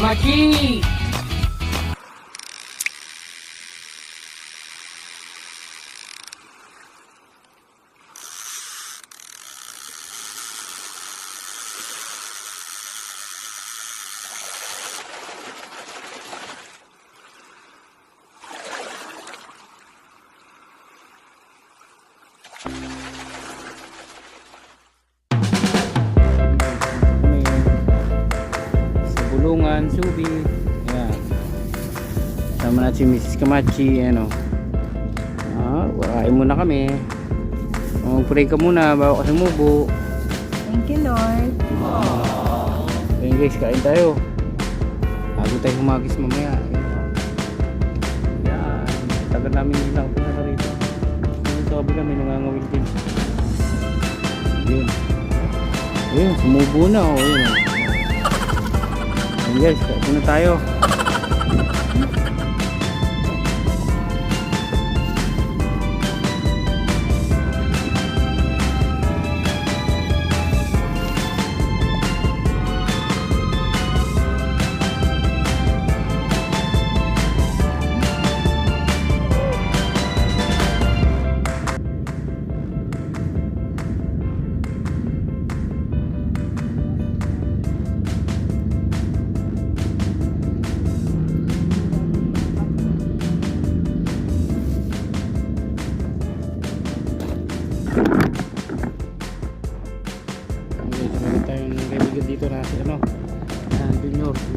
Kamachi! May Bulungan, Subi. Ayan. Sama natin si Mrs. Kamachi. Ano. Ah, wakain muna kami. Mag-pray ka muna bago ka sumubo. Thank you, Lord. Ayun guys, kain tayo. Bago tayo humagis mamaya. Ayun. Yan. Tagal namin hindi nakapunta rito. Ayun sa kabila may nangangawil din. Ayun. Ayun, sumubo na. Oh. Ayun. Ayun guys, kain muna tayo.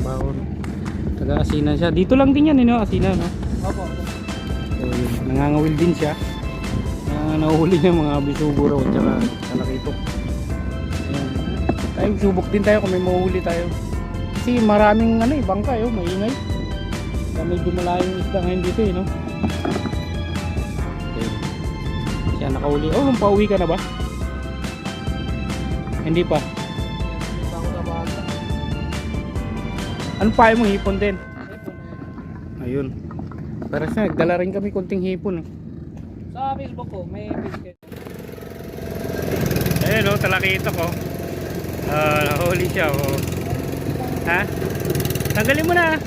Baon. Taga-asinan siya. Dito lang din yan, eh, no? Asinan, no? Opo. So, yun, nangangawil din siya. Na nahuhuli niya mga bisugo raw at saka kalakito. Ayan. Tayo, subok din tayo kung may mahuhuli tayo. Kasi maraming ano bangka eh, oh, maingay. Kaya medyo malayong isda ngayon dito eh, no? Okay. Siya nakahuli. Oh, pauwi ka na ba? Hindi pa. Ano pa mo hipon din? Ayun. Para sa nagdala rin kami konting hipon. Eh. Sa Facebook ko, may biscuit. Ayun oh, talakita ko. Ah, nahuli siya oh. Ha? Tanggalin mo na.